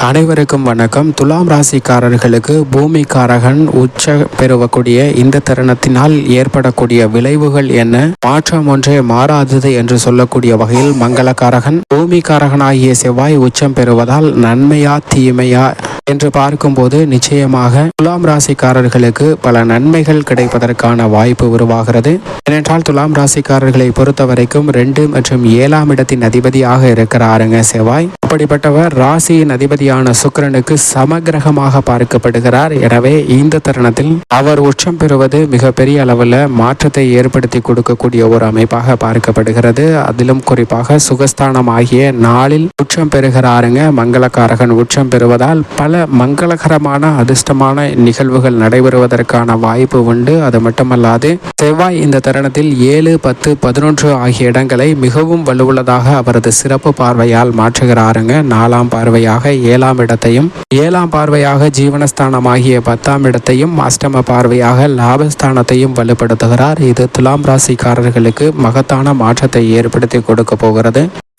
அனைவருக்கும் வணக்கம். துலாம் ராசிக்காரர்களுக்கு பூமிக்காரகன் உச்ச பெறுவக்கூடிய இந்த தருணத்தினால் ஏற்படக்கூடிய விளைவுகள் என்ன? மாற்றம் ஒன்றே மாறாதது என்று சொல்லக்கூடிய வகையில் மங்களக்காரகன் பூமிக்காரகனாகிய செவ்வாய் உச்சம் பெறுவதால் நன்மையா தீமையா என்று பார்க்கும்போது நிச்சயமாக துலாம் ராசிக்காரர்களுக்கு பல நன்மைகள் கிடைப்பதற்கான வாய்ப்பு உருவாகிறது. ஏனென்றால் துலாம் ராசிக்காரர்களை பொறுத்த வரைக்கும் ரெண்டு மற்றும் ஏழாம் இடத்தின் அதிபதியாக இருக்கிறாருங்க செவ்வாய். அப்படிப்பட்டவர் ராசியின் அதிபதியான சுக்கரனுக்கு சமகிரகமாக பார்க்கப்படுகிறார். எனவே இந்த தருணத்தில் அவர் உச்சம் பெறுவது மிகப்பெரிய அளவில் மாற்றத்தை ஏற்படுத்தி கொடுக்கக்கூடிய ஒரு அமைப்பாக பார்க்கப்படுகிறது. அதிலும் குறிப்பாக சுகஸ்தானம் ஆகிய நாளில் உச்சம் பெறுகிறாருங்க. மங்களக்காரகன் உச்சம் பெறுவதால் பல மங்களகரமான அதிர்ஷ்டமான நிகழ்வுகள் நடைபெறுவதற்கான வாய்ப்பு உண்டு. அது மட்டுமல்லாது செவ்வாய் இந்த தருணத்தில் ஏழு பத்து பதினொன்று ஆகிய இடங்களை மிகவும் வலுவுள்ளதாக அவரது சிறப்பு பார்வையால் மாற்றுகிறாருங்க. நாலாம் பார்வையாக ஏழாம் இடத்தையும் ஏழாம் பார்வையாக ஜீவனஸ்தானமாகிய பத்தாம் இடத்தையும் அஷ்டம பார்வையாக லாபஸ்தானத்தையும் வலுப்படுத்துகிறார். இது துலாம் ராசிக்காரர்களுக்கு மகத்தான மாற்றத்தை ஏற்படுத்தி கொடுக்க போகிறது.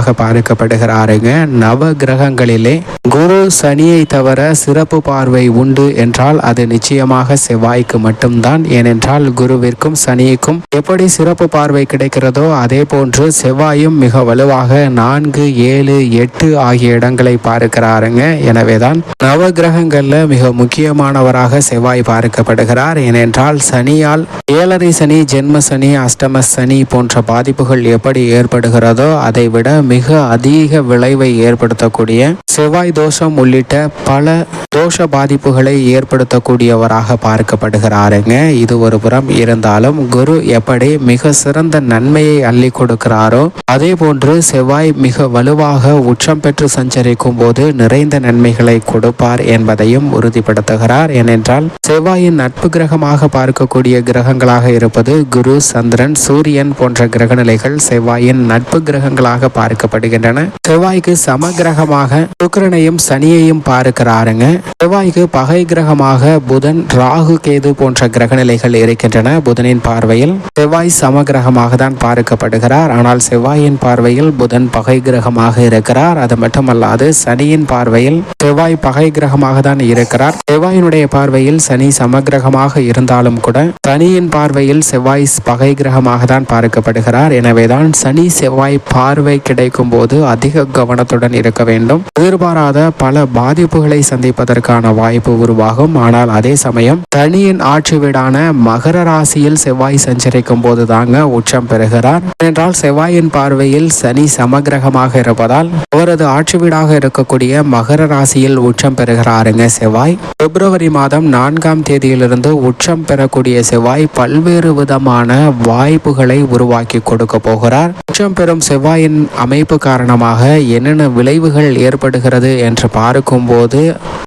கிரகமாக பார்க்கப்படுகிறாருங்க நவ கிரகங்களிலே குரு சனியை தவிர சிறப்பு பார்வை உண்டு என்றால் அது நிச்சயமாக செவ்வாய்க்கு மட்டும்தான். ஏனென்றால் குருவிற்கும் சனிக்கும் எப்படி சிறப்பு பார்வை கிடைக்கிறதோ அதே போன்று செவ்வாயும் மிக வலுவாக நான்கு ஏழு எட்டு ஆகிய இடங்களை பார்க்கிறாருங்க. எனவேதான் நவ கிரகங்கள்ல மிக முக்கியமானவராக செவ்வாய் பார்க்கப்படுகிறார். ஏனென்றால் சனியால் ஏழரை சனி ஜென்ம சனி அஷ்டம சனி போன்ற பாதிப்புகள் எப்படி ஏற்படுகிறதோ அதை விட மிக அதிக விளைவை ஏற்படுத்தக்கூடிய செவ்வாய் தோஷம் உள்ளிட்ட பல தோஷ பாதிப்புகளை ஏற்படுத்தக்கூடியவராக பார்க்கப்படுகிறாருங்க. இது ஒரு புறம் இருந்தாலும் குரு எப்படி மிக சிறந்த நன்மையை அள்ளி கொடுக்கிறாரோ அதே போன்று செவ்வாய் மிக வலுவாக உச்சம் பெற்று சஞ்சரிக்கும் போது நிறைந்த நன்மைகளை கொடுப்பார் என்பதையும் உறுதிப்படுத்துகிறார். ஏனென்றால் செவ்வாயின் நட்பு கிரகமாக பார்க்கக்கூடிய கிரகங்களாக இருப்பது குரு சந்திரன் சூரியன் போன்ற கிரகநிலைகள் செவ்வாயின் நட்பு கிரகங்களாக பார்க்க பார்க்கப்படுகின்றன செவ்வாய்க்கு சம கிரகமாக சுக்கிரனையும் சனியையும் பார்க்கிறாருங்க. செவ்வாய்க்கு பகை கிரகமாக புதன் ராகு கேது போன்ற கிரகநிலைகள் இருக்கின்றன புதனின் பார்வையில். செவ்வாய் சம கிரகமாக தான் பார்க்கப்படுகிறார். ஆனால் செவ்வாயின் பார்வையில் புதன் பகை கிரகமாக இருக்கிறார். அது மட்டுமல்லாது சனியின் பார்வையில் செவ்வாய் பகை கிரகமாக தான் இருக்கிறார். செவ்வாயினுடைய பார்வையில் சனி சமகிரகமாக இருந்தாலும் கூட சனியின் பார்வையில் செவ்வாய் பகை கிரகமாக தான் பார்க்கப்படுகிறார். எனவேதான் சனி செவ்வாய் பார்வை கிடை கிடைக்கும் போது அதிக கவனத்துடன் இருக்க வேண்டும். எதிர்பாராத பல பாதிப்புகளை சந்திப்பதற்கான வாய்ப்பு உருவாகும். ஆனால் அதே சமயம் சனியின் ஆட்சி வீடான மகர ராசியில் செவ்வாய் சஞ்சரிக்கும் போது தாங்க உச்சம் பெறுகிறார். என்றால் செவ்வாயின் பார்வையில் சனி சமகிரகமாக இருப்பதால் அவரது ஆட்சி வீடாக இருக்கக்கூடிய மகர ராசியில் உச்சம் பெறுகிறாருங்க செவ்வாய். பிப்ரவரி மாதம் நான்காம் தேதியிலிருந்து உச்சம் பெறக்கூடிய செவ்வாய் பல்வேறு விதமான வாய்ப்புகளை உருவாக்கி கொடுக்க போகிறார். உச்சம் பெறும் செவ்வாயின் அமை இணைப்பு காரணமாக என்னென்ன விளைவுகள் ஏற்படுகிறது என்று பார்க்கும்போது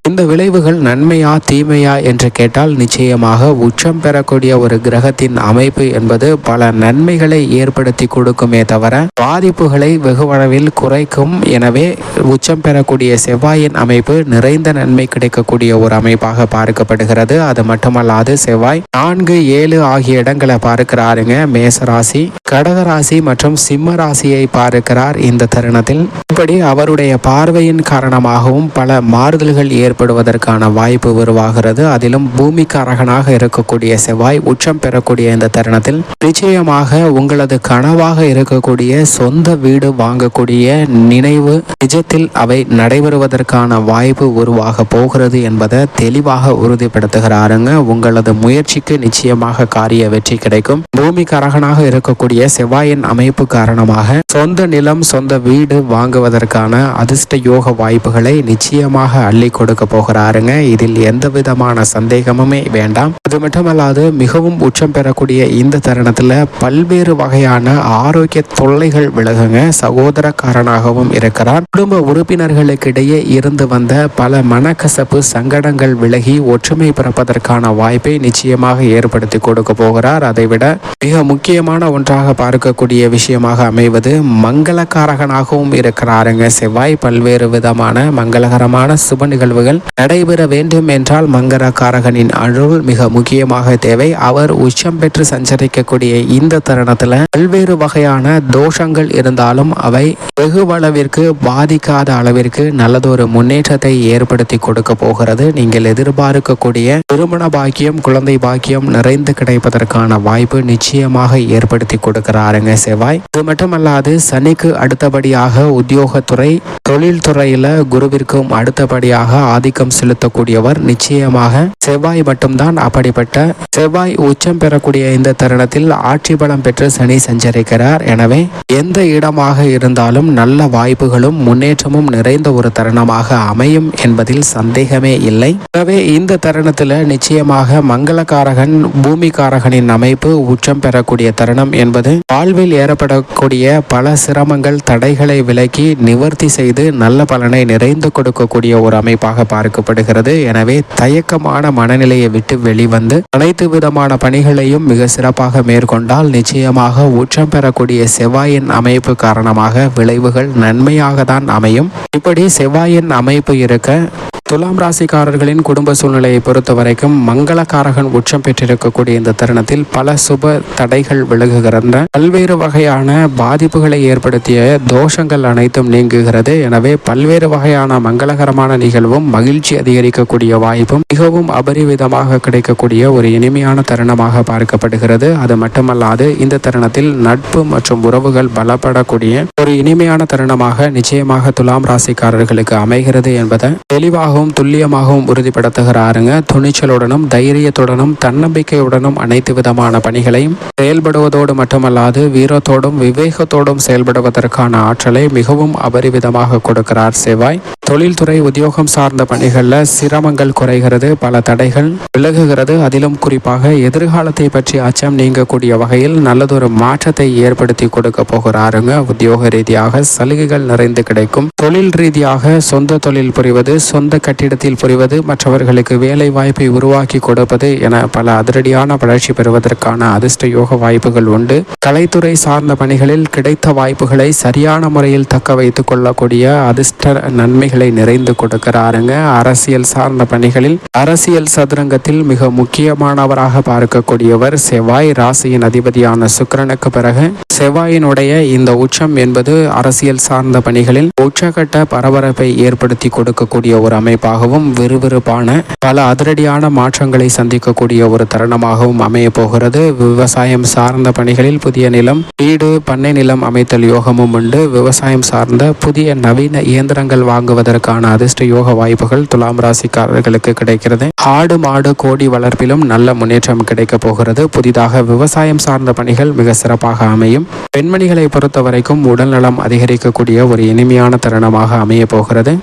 இந்த விளைவுகள் நன்மையா தீமையா என்று கேட்டால் நிச்சயமாக உச்சம் பெறக்கூடிய ஒரு கிரகத்தின் அமைப்பு என்பது பல நன்மைகளை ஏற்படுத்தி கொடுக்குமே தவிர பாதிப்புகளை வெகுவளவில் குறைக்கும். எனவே உச்சம் பெறக்கூடிய செவ்வாயின் அமைப்பு நிறைந்த நன்மை கிடைக்கக்கூடிய ஒரு அமைப்பாக பார்க்கப்படுகிறது. அது மட்டுமல்லாது செவ்வாய் நான்கு ஏழு ஆகிய இடங்களை பார்க்கிறாருங்க. மேச ராசி கடக ராசி மற்றும் சிம்ம ராசியை பார்க்கிறார். இந்த தருணத்தில் இப்படி அவருடைய பார்வையின் காரணமாகவும் பல மாறுதல்கள் ஏற்படுவதற்கான வாய்ப்பு உருவாகிறது. அதிலும் பூமிக்காரகனாக இருக்கக்கூடிய செவ்வாய் உச்சம் பெறக்கூடிய இந்த தருணத்தில் நிச்சயமாக உங்களது கனவாக இருக்கக்கூடிய சொந்த வீடு வாங்கக்கூடிய நினைவு நிஜத்தில் அவை நடைபெறுவதற்கான வாய்ப்பு உருவாக போகிறது என்பதை தெளிவாக உறுதிப்படுத்துகிறாருங்க. உங்களது முயற்சிக்கு நிச்சயமாக காரிய வெற்றி கிடைக்கும். பூமிக்காரகனாக இருக்கக்கூடிய செவ்வாயின் அமைப்பு காரணமாக சொந்த நிலம் சொந்த வீடு வாங்குவதற்கான அதிர்ஷ்ட யோக வாய்ப்புகளை நிச்சயமாக அள்ளி கொடுக்க போகிறாருங்க. இதில் எந்த விதமான சந்தேகமுமே வேண்டாம். அது மட்டுமல்லாது மிகவும் உச்சம் பெறக்கூடிய இந்த தருணத்தில் பல்வேறு வகையான ஆரோக்கிய தொல்லைகள் விலகுங்க. சகோதரக்காரனாகவும் இருக்கிறார் குடும்ப உறுப்பினர்களுக்கிடையே இருந்து வந்த பல மனக்கசப்பு சங்கடங்கள் விலகி ஒற்றுமை பிறப்பதற்கான வாய்ப்பை நிச்சயமாக ஏற்படுத்தி கொடுக்க போகிறார். அதைவிட மிக முக்கியமான ஒன்றாக பார்க்கக்கூடிய விஷயமாக அமைவது மங்கள காரகனாகவும் இருக்கிறாருங்க. செவ்வாய் பல்வேறு விதமான மங்களகரமான சுப நிகழ்வுகள் நடைபெற வேண்டும் என்றால் மங்களக்காரகனின் அருள் மிக முக்கியமாக தேவை. அவர் உச்சம் பெற்று சஞ்சரிக்கக்கூடிய இந்த தருணத்தில் பல்வேறு வகையான தோஷங்கள் இருந்தாலும் அவை வெகுவளவிற்கு பாதிக்காத அளவிற்கு நல்லதொரு முன்னேற்றத்தை ஏற்படுத்தி கொடுக்க போகிறது. நீங்கள் எதிர்பார்க்கக்கூடிய திருமண பாக்கியம் குழந்தை பாக்கியம் நிறைந்து கிடைப்பதற்கான வாய்ப்பு நிச்சயமாக ஏற்படுத்தி கொடுக்கிறாருங்க செவ்வாய். இது மட்டுமல்லாது சனிக்கு அடுத்தபடியாக உத்தியோகத்துறை தொழில்துறையில குருவிற்கும் அடுத்தபடியாக ஆதிக்கம் செலுத்தக்கூடியவர் நிச்சயமாக செவ்வாய் மட்டும்தான். அப்படிப்பட்ட செவ்வாய் உச்சம் பெறக்கூடிய இந்த தருணத்தில் ஆட்சி பலம் பெற்று சனி சஞ்சரிக்கிறார். எனவே எந்த இடமாக இருந்தாலும் நல்ல வாய்ப்புகளும் முன்னேற்றமும் நிறைந்த ஒரு தருணமாக அமையும் என்பதில் சந்தேகமே இல்லை. எனவே இந்த தருணத்தில் நிச்சயமாக மங்களக்காரகன் பூமிகாரகனின் அமைப்பு உச்சம் பெறக்கூடிய தருணம் என்பது வாழ்வில் ஏற்படக்கூடிய பல சிரமங்கள் தடைகளை விலக்கி நிவர்த்தி செய்து நல்ல பலனை நிறைந்து கொடுக்கக்கூடிய ஒரு அமைப்பாக பார்க்கப்படுகிறது. எனவே தயக்கமான மனநிலையை விட்டு வெளிவந்து அனைத்து விதமான பணிகளையும் மிக சிறப்பாக மேற்கொண்டால் நிச்சயமாக உச்சம் பெறக்கூடிய செவ்வாயின் அமைப்பு காரணமாக விளைவுகள் நன்மையாக தான் அமையும். இப்படி செவ்வாயின் அமைப்பு இருக்க துலாம் ராசிக்காரர்களின் குடும்ப சூழ்நிலையை பொறுத்த வரைக்கும் மங்களக்காரகன் உச்சம் பெற்றிருக்கக்கூடிய இந்த தருணத்தில் பல சுப தடைகள் விலகுகின்றன. பல்வேறு வகையான பாதிப்புகளை ஏற்படுத்திய தோஷங்கள் அனைத்தும் நீங்குகிறது. எனவே பல்வேறு வகையான மங்களகரமான நிகழ்வும் மகிழ்ச்சி அதிகரிக்கக்கூடிய வாய்ப்பும் மிகவும் அபரிவிதமாக கிடைக்கக்கூடிய ஒரு இனிமையான தருணமாக பார்க்கப்படுகிறது. அது மட்டுமல்லாது இந்த தருணத்தில் நட்பு மற்றும் உறவுகள் பலப்படக்கூடிய ஒரு இனிமையான தருணமாக நிச்சயமாக துலாம் ராசிக்காரர்களுக்கு அமைகிறது என்பதை தெளிவாக தெளிவாகவும் துல்லியமாகவும் உறுதிப்படுத்துகிறாருங்க. துணிச்சலுடனும் தைரியத்துடனும் தன்னம்பிக்கையுடனும் அனைத்து விதமான பணிகளையும் செயல்படுவதோடு மட்டுமல்லாது வீரத்தோடும் விவேகத்தோடும் செயல்படுவதற்கான ஆற்றலை மிகவும் அபரிவிதமாக கொடுக்கிறார் செவ்வாய். தொழில்துறை உத்தியோகம் சார்ந்த பணிகளில் சிரமங்கள் குறைகிறது பல தடைகள் விலகுகிறது. அதிலும் குறிப்பாக எதிர்காலத்தை பற்றி அச்சம் நீங்கக்கூடிய வகையில் நல்லதொரு மாற்றத்தை ஏற்படுத்தி கொடுக்க போகிறாருங்க. உத்தியோக ரீதியாக சலுகைகள் நிறைந்து கிடைக்கும். தொழில் ரீதியாக சொந்த தொழில் புரிவது சொந்த கட்டிடத்தில் புரிவது மற்றவர்களுக்கு வேலை வாய்ப்பை உருவாக்கி கொடுப்பது என பல அதிரடியான வளர்ச்சி பெறுவதற்கான அதிர்ஷ்ட யோக வாய்ப்புகள் உண்டு. கலைத்துறை சார்ந்த பணிகளில் கிடைத்த வாய்ப்புகளை சரியான முறையில் தக்க வைத்துக் கொள்ளக்கூடிய அதிர்ஷ்ட நன்மை நிறைந்து கொடுக்கிறாருங்க. அரசியல் சார்ந்த பணிகளில் அரசியல் சதுரங்கத்தில் மிக முக்கியமானவராக பார்க்கக்கூடியவர் செவ்வாய் ராசியின் அதிபதியான சுக்கிரனுக்கு பிறகு செவ்வாயினுடைய இந்த உச்சம் என்பது அரசியல் சார்ந்த பணிகளில் உச்சகட்ட பரபரப்பை ஏற்படுத்தி கொடுக்கக்கூடிய ஒரு அமைப்பாகவும் விறுவிறுப்பான பல அதிரடியான மாற்றங்களை சந்திக்கக்கூடிய ஒரு தருணமாகவும் அமைய போகிறது. விவசாயம் சார்ந்த பணிகளில் புதிய நிலம் வீடு பண்ணை நிலம் அமைத்தல் யோகமும் உண்டு. விவசாயம் சார்ந்த புதிய நவீன இயந்திரங்கள் வாங்குவது வாங்குவதற்கான அதிர்ஷ்ட யோக வாய்ப்புகள் துலாம் ராசிக்காரர்களுக்கு கிடைக்கிறது. ஆடு மாடு கோடி வளர்ப்பிலும் நல்ல முன்னேற்றம் கிடைக்க போகிறது. புதிதாக விவசாயம் சார்ந்த பணிகள் மிக சிறப்பாக அமையும். பெண்மணிகளை பொறுத்த வரைக்கும் உடல்நலம் அதிகரிக்கக்கூடிய ஒரு இனிமையான தருணமாக அமைய போகிறது.